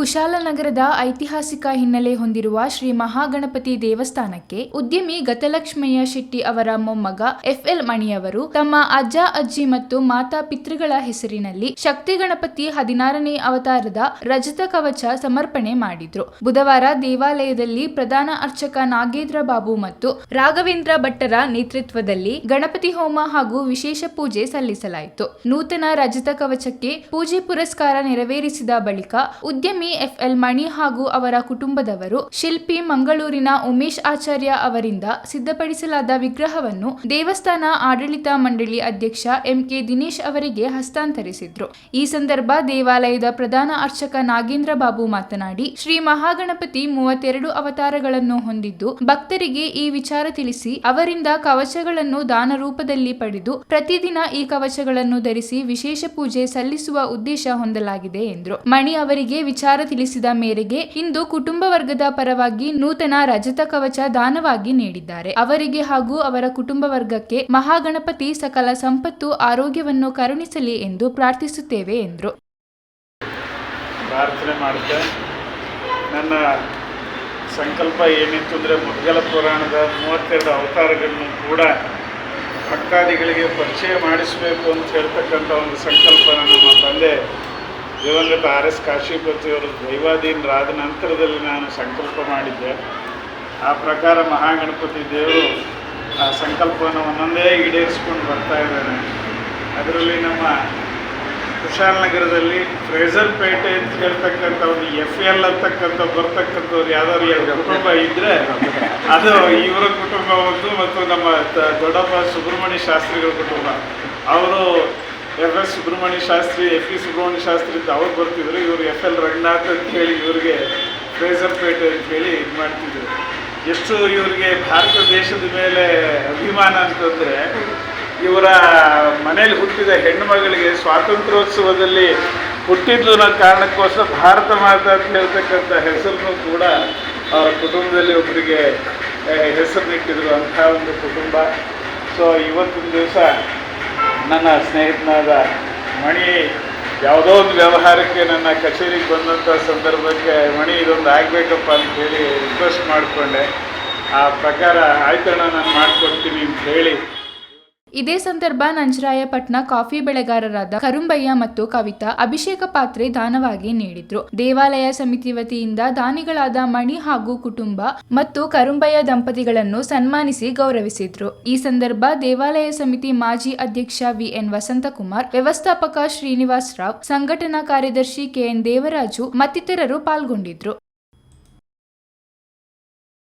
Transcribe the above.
ಕುಶಾಲನಗರದ ಐತಿಹಾಸಿಕ ಹಿನ್ನೆಲೆ ಹೊಂದಿರುವ ಶ್ರೀ ಮಹಾಗಣಪತಿ ದೇವಸ್ಥಾನಕ್ಕೆ ಉದ್ಯಮಿ ಗತಲಕ್ಷ್ಮಯ್ಯ ಶೆಟ್ಟಿ ಅವರ ಮೊಮ್ಮಗ ಎಫ್ಎಲ್ ಮಣಿಯವರು ತಮ್ಮ ಅಜ್ಜ, ಅಜ್ಜಿ ಮತ್ತು ಮಾತಾ ಪಿತೃಗಳ ಹೆಸರಿನಲ್ಲಿ ಶಕ್ತಿ ಗಣಪತಿ ಹದಿನಾರನೇ ಅವತಾರದ ರಜತ ಕವಚ ಸಮರ್ಪಣೆ ಮಾಡಿದ್ರು. ಬುಧವಾರ ದೇವಾಲಯದಲ್ಲಿ ಪ್ರಧಾನ ಅರ್ಚಕ ನಾಗೇಂದ್ರ ಬಾಬು ಮತ್ತು ರಾಘವೇಂದ್ರ ಭಟ್ಟರ ನೇತೃತ್ವದಲ್ಲಿ ಗಣಪತಿ ಹೋಮ ಹಾಗೂ ವಿಶೇಷ ಪೂಜೆ ಸಲ್ಲಿಸಲಾಯಿತು. ನೂತನ ರಜತ ಕವಚಕ್ಕೆ ಪೂಜೆ ಪುರಸ್ಕಾರ ನೆರವೇರಿಸಿದ ಬಳಿಕ ಉದ್ಯಮಿ ಎಫ್ಎಲ್ ಮಣಿ ಹಾಗೂ ಅವರ ಕುಟುಂಬದವರು ಶಿಲ್ಪಿ ಮಂಗಳೂರಿನ ಉಮೇಶ್ ಆಚಾರ್ಯ ಅವರಿಂದ ಸಿದ್ಧಪಡಿಸಲಾದ ವಿಗ್ರಹವನ್ನು ದೇವಸ್ಥಾನ ಆಡಳಿತ ಮಂಡಳಿ ಅಧ್ಯಕ್ಷ ಎಂಕೆ ದಿನೇಶ್ ಅವರಿಗೆ ಹಸ್ತಾಂತರಿಸಿದ್ರು. ಈ ಸಂದರ್ಭ ದೇವಾಲಯದ ಪ್ರಧಾನ ಅರ್ಚಕ ನಾಗೇಂದ್ರ ಬಾಬು ಮಾತನಾಡಿ, ಶ್ರೀ ಮಹಾಗಣಪತಿ ಮೂವತ್ತೆರಡು ಅವತಾರಗಳನ್ನು ಹೊಂದಿದ್ದು, ಭಕ್ತರಿಗೆ ಈ ವಿಚಾರ ತಿಳಿಸಿ ಅವರಿಂದ ಕವಚಗಳನ್ನು ದಾನ ರೂಪದಲ್ಲಿ ಪಡೆದು ಪ್ರತಿದಿನ ಈ ಕವಚಗಳನ್ನು ಧರಿಸಿ ವಿಶೇಷ ಪೂಜೆ ಸಲ್ಲಿಸುವ ಉದ್ದೇಶ ಹೊಂದಲಾಗಿದೆ ಎಂದರು. ಮಣಿ ಅವರಿಗೆ ವಿಚಾರ ತಿಳಿಸಿದ ಮೇರೆಗೆ ಇಂದು ಕುಟುಂಬ ವರ್ಗದ ಪರವಾಗಿ ನೂತನ ರಜತ ಕವಚ ದಾನವಾಗಿ ನೀಡಿದ್ದಾರೆ. ಅವರಿಗೆ ಹಾಗೂ ಅವರ ಕುಟುಂಬ ವರ್ಗಕ್ಕೆ ಮಹಾಗಣಪತಿ ಸಕಲ ಸಂಪತ್ತು ಆರೋಗ್ಯವನ್ನು ಕರುಣಿಸಲಿ ಎಂದು ಪ್ರಾರ್ಥಿಸುತ್ತೇವೆ ಎಂದರು. ಪ್ರಾರ್ಥನೆ ಮಾಡುತ್ತೆ ನನ್ನ ಸಂಕಲ್ಪ ಏನಿತ್ತು ಅಂದರೆ ಮುದ್ಗಲ ಪುರಾಣದ ಮೂವತ್ತೆರಡು ಅವತಾರಗಳನ್ನು ಕೂಡ ಭಕ್ತಾದಿಗಳಿಗೆ ಪರಿಚಯ ಮಾಡಿಸಬೇಕು ಅಂತ ಹೇಳ್ತಕ್ಕಂಥ ಒಂದು ಸಂಕಲ್ಪನ ನಮ್ಮ ತಂದೆ ದಿವಂಗತ ಆರ್ ಎಸ್ ಕಾಶಿಪತಿಯವರು ದೈವಾಧೀನರಾದ ನಂತರದಲ್ಲಿ ನಾನು ಸಂಕಲ್ಪ ಮಾಡಿದ್ದೆ. ಆ ಪ್ರಕಾರ ಮಹಾಗಣಪತಿ ದೇವರು ಆ ಸಂಕಲ್ಪವನ್ನು ಒಂದೊಂದೇ ಈಡೇರಿಸ್ಕೊಂಡು ಬರ್ತಾ ಇದ್ದಾನೆ ಅದರಲ್ಲಿ ನಮ್ಮ ಕುಶಾಲನಗರದಲ್ಲಿ ಫ್ರೇಜರ್ ಪೇಟೆ ಅಂತ ಹೇಳ್ತಕ್ಕಂಥ ಒಂದು ಎಫ್ ಎಲ್ ಅಂತಕ್ಕಂಥ ಬರ್ತಕ್ಕಂಥವ್ರು ಯಾವ್ದಾದ್ರು ಎರಡು ಕುಟುಂಬ ಇದ್ರೆ ಅದು ಇವರ ಕುಟುಂಬ ಒಂದು ಮತ್ತು ನಮ್ಮ ದೊಡ್ಡಪ್ಪ ಸುಬ್ರಹ್ಮಣ್ಯ ಶಾಸ್ತ್ರಿಗಳ ಕುಟುಂಬ. ಅವರು F S Subrahmanya Shastri, F E Subrahmanya Shastri ಅಂತ ಅವ್ರು ಬರ್ತಿದ್ರು. ಇವರು ಎಫ್ ಎಲ್ ರಂಗನಾಥ್ ಅಂತ ಹೇಳಿ ಇವರಿಗೆ ಫ್ರೇಜರ್ ಪೇಟೆ ಅಂತ ಹೇಳಿ ಇದು ಮಾಡ್ತಿದ್ರು. ಎಷ್ಟು ಇವರಿಗೆ ಭಾರತ ದೇಶದ ಮೇಲೆ ಅಭಿಮಾನ ಅಂತಂದರೆ, ಇವರ ಮನೇಲಿ ಹುಟ್ಟಿದ ಹೆಣ್ಣು ಮಗಳಿಗೆ ಸ್ವಾತಂತ್ರ್ಯೋತ್ಸವದಲ್ಲಿ ಹುಟ್ಟಿದ್ದು ಅನ್ನೋ ಕಾರಣಕ್ಕೋಸ್ಕರ ಭಾರತ ಮಾತಾ ಅಂತ ಹೇಳ್ತಕ್ಕಂಥ ಹೆಸರನ್ನು ಕೂಡ ಅವರ ಕುಟುಂಬದಲ್ಲಿ ಒಬ್ಬರಿಗೆ ಹೆಸರು ಇಟ್ಟಿದ್ರು ಅಂತ ಒಂದು ಕುಟುಂಬ. ಸೊ ಇವತ್ತಿನ ದಿವಸ ನನ್ನ ಸ್ನೇಹಿತನಾದ ಮಣಿ ಯಾವುದೋ ಒಂದು ವ್ಯವಹಾರಕ್ಕೆ ನನ್ನ ಕಚೇರಿಗೆ ಬಂದಂಥ ಸಂದರ್ಭಕ್ಕೆ, ಮಣಿ, ಇದೊಂದು ಆಗಬೇಕಪ್ಪ ಅಂತೇಳಿ ರಿಕ್ವೆಸ್ಟ್ ಮಾಡಿಕೊಂಡೆ. ಆ ಪ್ರಕಾರ, ಆಯ್ತಣ್ಣ, ನಾನು ಮಾಡಿಕೊಡ್ತೀನಿ ಅಂತ ಹೇಳಿ ಇದೇ ಸಂದರ್ಭ ನಂಜರಾಯಪಟ್ನ ಕಾಫಿ ಬೆಳೆಗಾರರಾದ ಕರುಂಬಯ್ಯ ಮತ್ತು ಕವಿತಾ ಅಭಿಷೇಕ ಪಾತ್ರೆ ದಾನವಾಗಿ ನೀಡಿದ್ರು. ದೇವಾಲಯ ಸಮಿತಿ ವತಿಯಿಂದ ದಾನಿಗಳಾದ ಮಣಿ ಹಾಗೂ ಕುಟುಂಬ ಮತ್ತು ಕರುಂಬಯ್ಯ ದಂಪತಿಗಳನ್ನು ಸನ್ಮಾನಿಸಿ ಗೌರವಿಸಿದ್ರು. ಈ ಸಂದರ್ಭ ದೇವಾಲಯ ಸಮಿತಿ ಮಾಜಿ ಅಧ್ಯಕ್ಷ ವಿಎನ್ ವಸಂತಕುಮಾರ್, ವ್ಯವಸ್ಥಾಪಕ ಶ್ರೀನಿವಾಸ್ ರಾವ್, ಸಂಘಟನಾ ಕಾರ್ಯದರ್ಶಿ ಕೆಎನ್ ದೇವರಾಜು ಮತ್ತಿತರರು ಪಾಲ್ಗೊಂಡಿದ್ರು.